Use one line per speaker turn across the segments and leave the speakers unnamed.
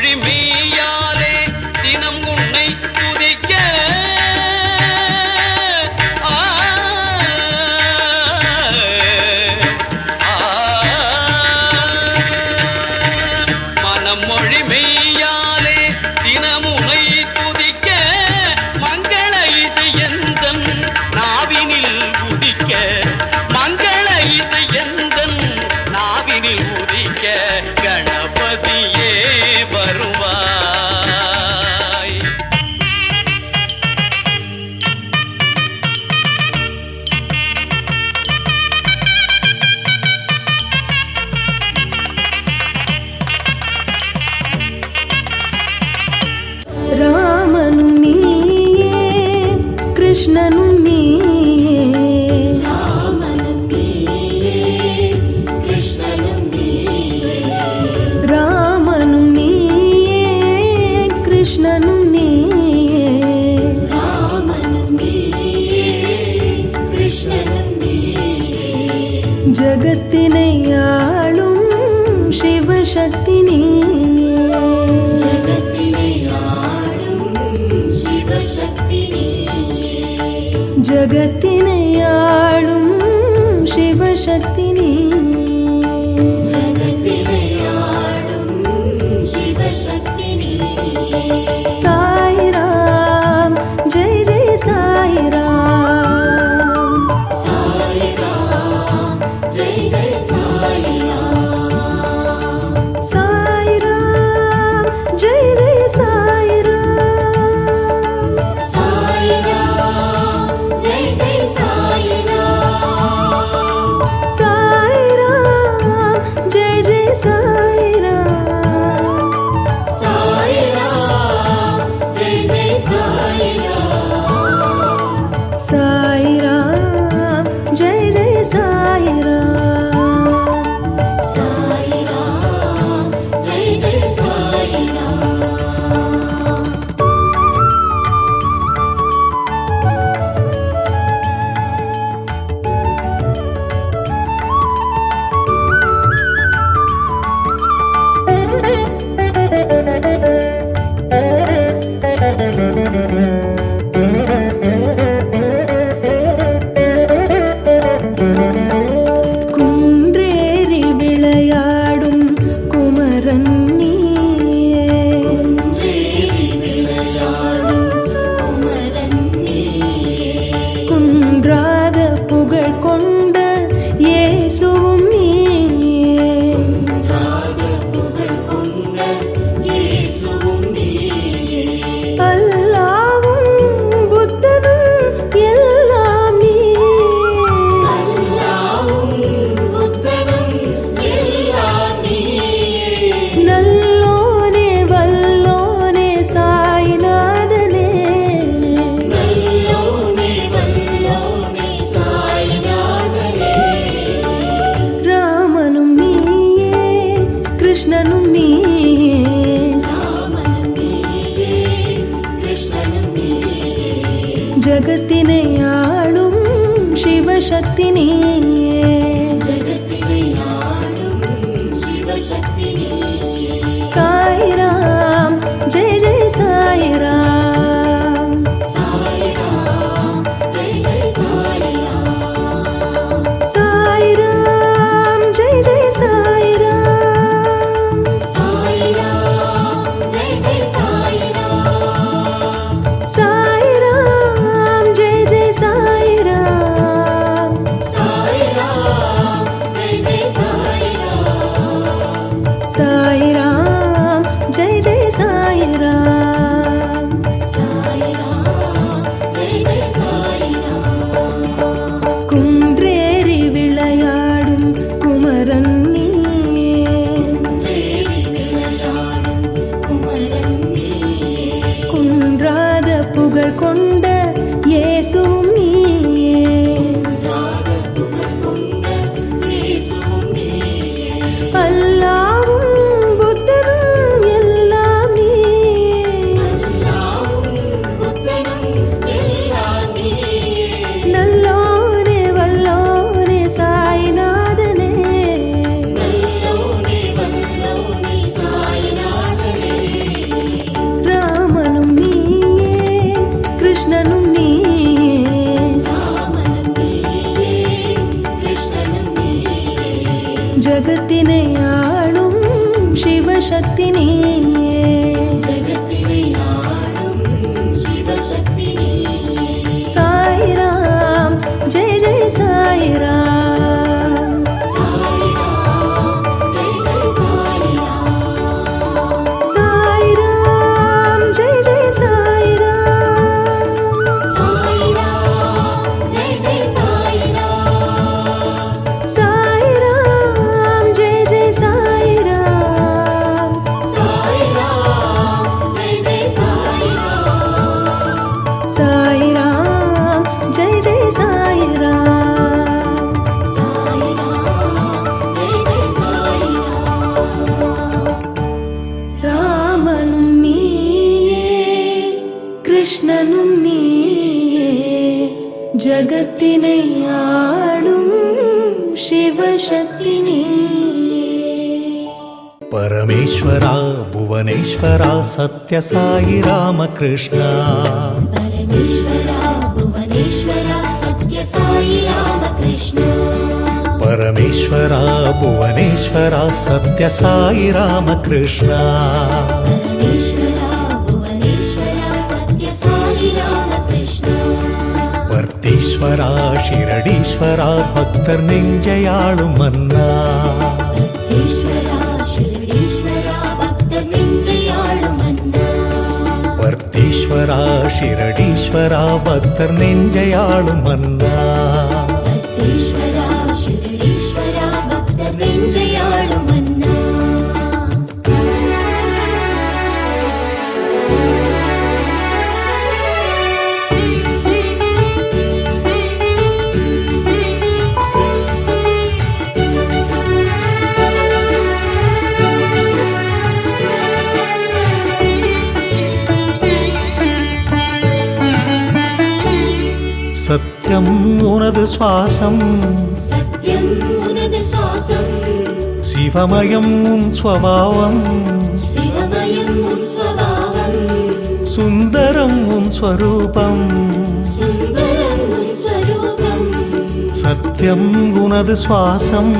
மொழிமேயாரே தினம் உன்னை துதிக்க. மனம் மொழிமேயாரே தினம் உனை துதிக்க. மங்கள இது எந்தன் நாவினில் குதிக்க மங்கள இது எந்தன் நாவினில் உதிக்க.
கணபதி ജഗത്തിനെയാളും ശിവശക്തി നീ
ജഗത്തിനെയാളും ശിവശക്തി పరమేశ్వరా భువనేశ్వరా
సత్యసాయి రామకృష్ణ. పరమేశ్వరా భువనేశ్వరా సత్యసాయి
రామకృష్ణ. పరమేశ్వరా భువనేశ్వరా సత్యసాయి
రామకృష్ణ. భర్తీశ్వరా శిరడీశ్వరా భక్తర్నింజయాళు మన్నా
ஈஸ்வரா ஷிரடீஸ்வரா பக்தர் நெஞ்சையாளும் மன்னா
சுவாசம்
சத்யம் உனது சுவாசம். சிவமயம் உன் ஸ்வபாவம்
சிவமயம் உன் ஸ்வபாவம்
சுந்தரம் உன் ஸ்வரூபம்.
சுந்தரம் உன்
சத்யம் உனது சுவாசம்.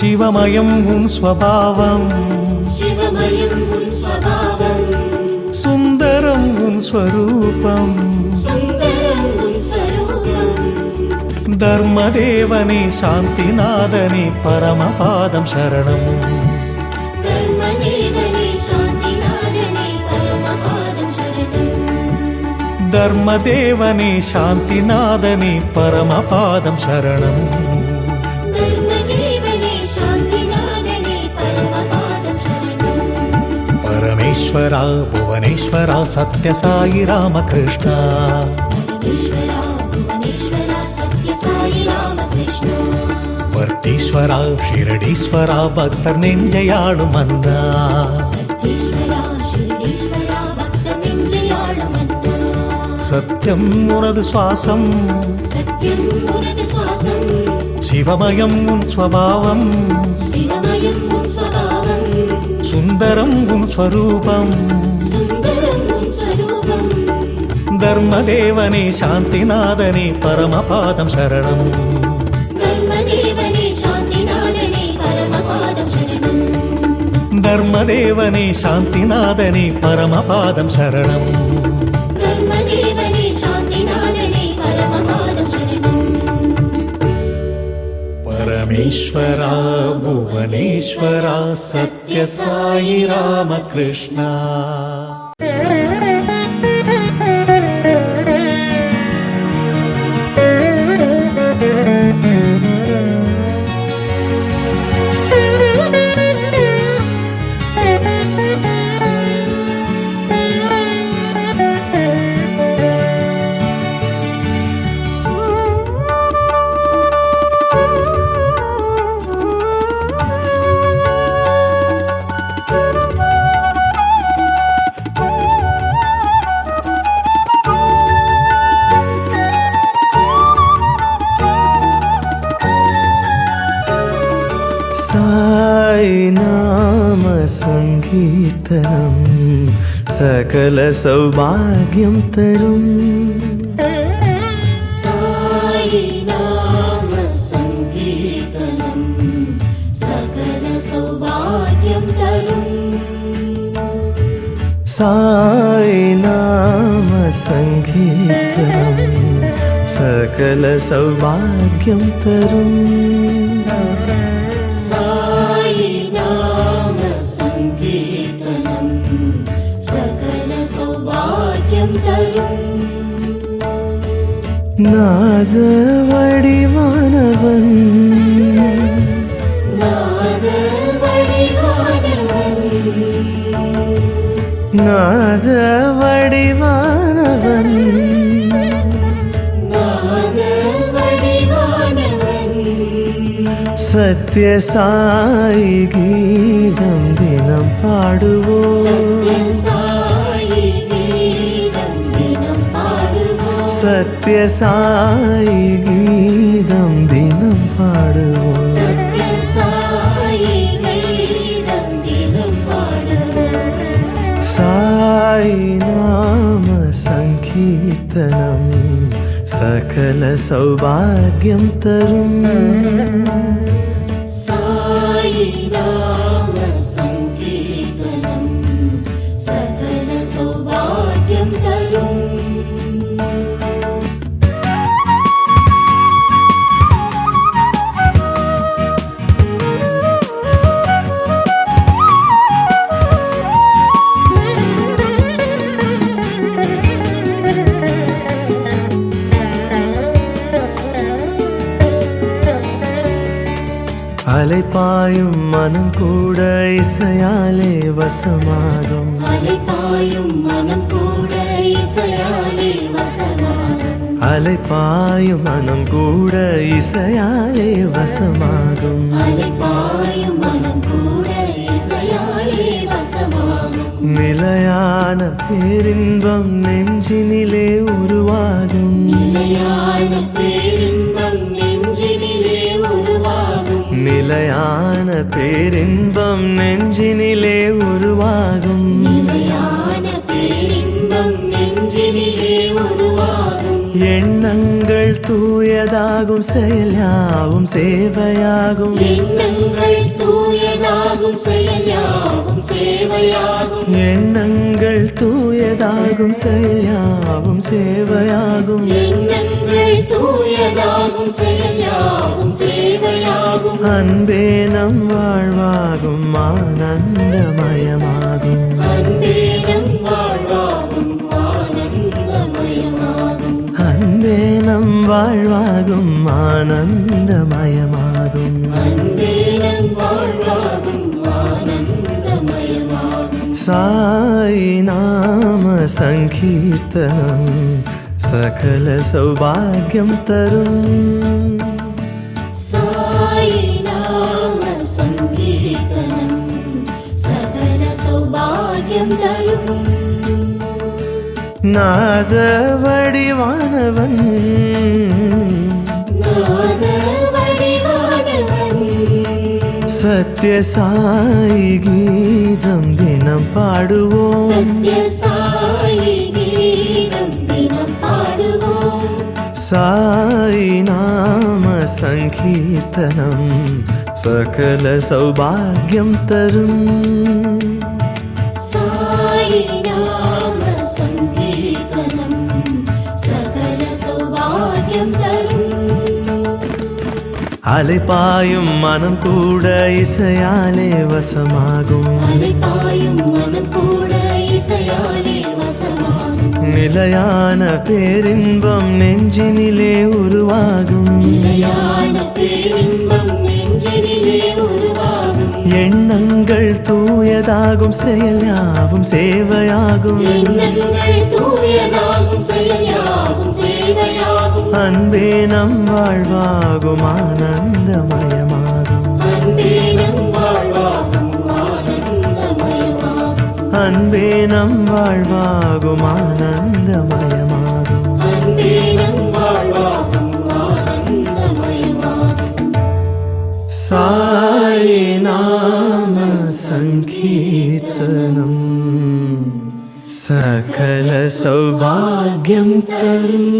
சிவமயம் உன் ஸ்வபாவம்
சிவமயம் உன் ஸ்வபாவம்
சுந்தரம் உன் ஸ்வரூபம்.
ധർമ്മദേവനെ ശാന്തിനാഥനെ പരമപാദം
ശരണം. ധർമ്മദേവനെ ശാന്തിനാഥനെ പരമപാദം
ശരണം. പരമേശ്വര ഭുവനേശ്വര സത്യസായി രാമകൃഷ്ണ.
சக்தீஸ்வரா ஷிரடீஸ்வரா பக்தர் நெஞ்சையாளும்
அண்ணா.
சத்தியம் உனது சுவாசம். சிவமயம் உன் ஸ்வபாவம் சுந்தரம் உன் ஸ்வரூபம். தர்மதேவனே சாந்திநாதனே பரமபாதம் சரணம்.
ధర్మదేవని శాంతినాథని పరమపాదం
శరణం పరమేశ్వరా భువనేశ్వరా సత్య
సాయి రామకృష్ణ സകല സൗഭാഗ്യം
തരും. നാമ സംഗീതം സകല സൗഭാഗ്യം തരും.
நாத வடிவானவன். நாத வடிவானவன்.
சத்ய
சாயி கீதம் தினம் பாடுவோம். സത്യസായി ഗീതം ദിനം പാടുവോ? സായി നാമ
സങ്കീർത്തനം സകല സൗഭാഗ്യം തരും. സായി നാമ
அலைப்பாயும் மனம் கூட இசையாலே வசமாகும்.
அலைப்பாயும் மனம் கூட இசையாலே வசமாகும்.
அலைப்பாயும் மனம் கூட இசையாலே வசமாகும்.
அலைப்பாயும் மனம் கூட இசையாலே வசமாகும்.
நிலையான பேரின்பம் நெஞ்சினிலே உருவாகும்.
நிலையான பேரின்பம்
நிலையான பேரின்பம் நெஞ்சினிலே உருவாகும்.
நிலையான பேரின்பம் நெஞ்சினிலே உருவாகும்.
எண்ணங்கள் தூயதாகும் செயலாவும் சேவையாகும்.
எண்ணங்கள் தூயதாகும் செயல் யாவும் சேவையாகும்.
எண்ணங்கள் தூயதாகும் செயலாவும் சேவையாகும்.
எண்ணங்கள் தூயதாகும் செயல் யாவும் சேவையாகும்.
அன்பே நம் வாழ்வாகும் ஆனந்தமயமாகும்
அன்பே അന്തേനം
വാഴ്വാകും ആനന്ദമയമാകും. സായി നാമ സങ്കീർത്തനം സകല
സൗഭാഗ്യം തരും. സങ്കീർത്തനം സകല സൗഭാഗ്യം തരും.
நாத வடிவானவன்
சத்ய
சாயி கீதம் தினம் பாடுவோம். சாயி நாம சங்கீர்த்தனம் சகல சௌபாகியம் தரும்.
சங்கீர்த்தனம் சகல சௌபாகியம் தரும்.
அலைப்பாயும் மனம் கூட இசையாலே வசமாகும்.
அலைப்பாயும் மனம் கூட இசையாலே வசமாகும்.
நிலையான பேரின்பம் நெஞ்சினிலே உருவாகும்.
நிலையான பேரின்பம்
எண்ணங்கள் தூயதாகும் செயலாவும் சேவையாகும்.
எண்ணங்கள் தூயதாகும் செயல் யாவும் சேவையாகும்.
அன்பே நம் வாழ்வாகும் ஆனந்தமயமாகும்.
அன்பே நம் வாழ்வாகும் ஆனந்தமயமாகும்.
സങ്കീർത്തനം. സകല സൗഭാഗ്യം തരും.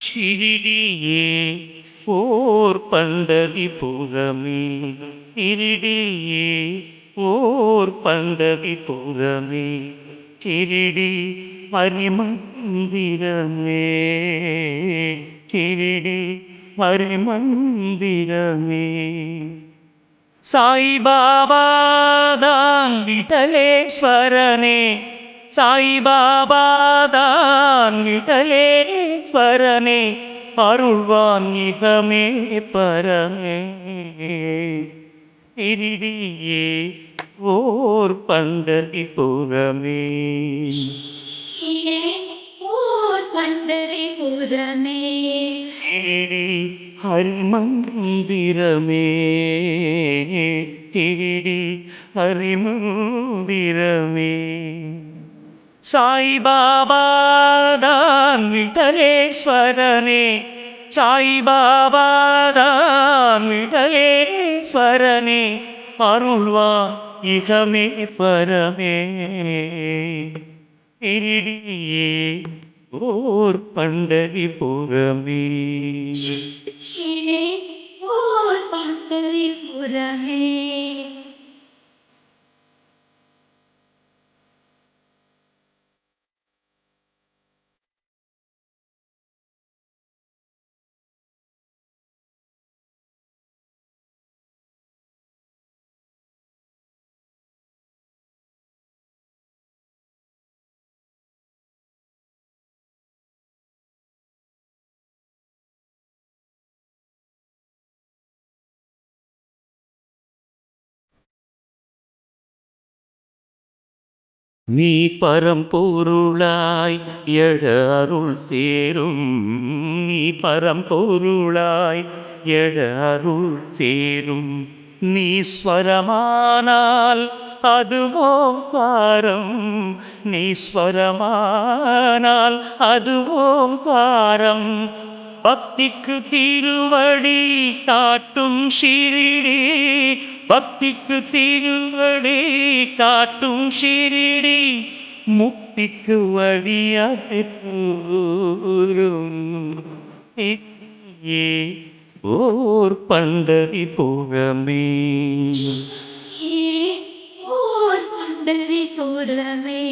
Cheating. ஓர் பண்டதி புகமே. திருடியே ஓர் பண்டதி புகமே. திருடி மரிமந்திரமே திருடி மரிமந்திரமே சாய்பாபாதான் விட்டலேஸ்வரனே சாய்பாபாதான் விட்டலேஸ்வரனே அருள்வான் இகமே பரமே இரிடியே ஓர் பண்டதி புறமே
ஓர் பண்டரி புறமே
திரி ஹரிமந்திரமே திரி ஹரிமந்திரமே சாய்பாபாதான் விட்டலேஸ்வரனே சாய்பாபாதான் விடலேஸ்வரனே அருள்வா இகமே பரமே. இருடியே ஓர் பண்டரி புறமே.
ஓர் பண்டரி புறமே.
நீ பரம்பொருளாய் எழ அருள் தேரும் நீ பரம்பொருளாய் எழ அருள் தேரும் நீ ஸ்வரமானால் அதுவோ பாரம் நீ ஸ்வரமானால் அதுவோ பாரம் பக்திக்கு திருவடி காட்டும் ஷிரிடி ഭക്തിക്ക് തീരുവടി കാട്ടും ശിരിടി മുക്തിക്ക് വഴിയാരും ഓർ പണ്ടരി പോകമേ
ഓർ പണ്ടരി പോകമേ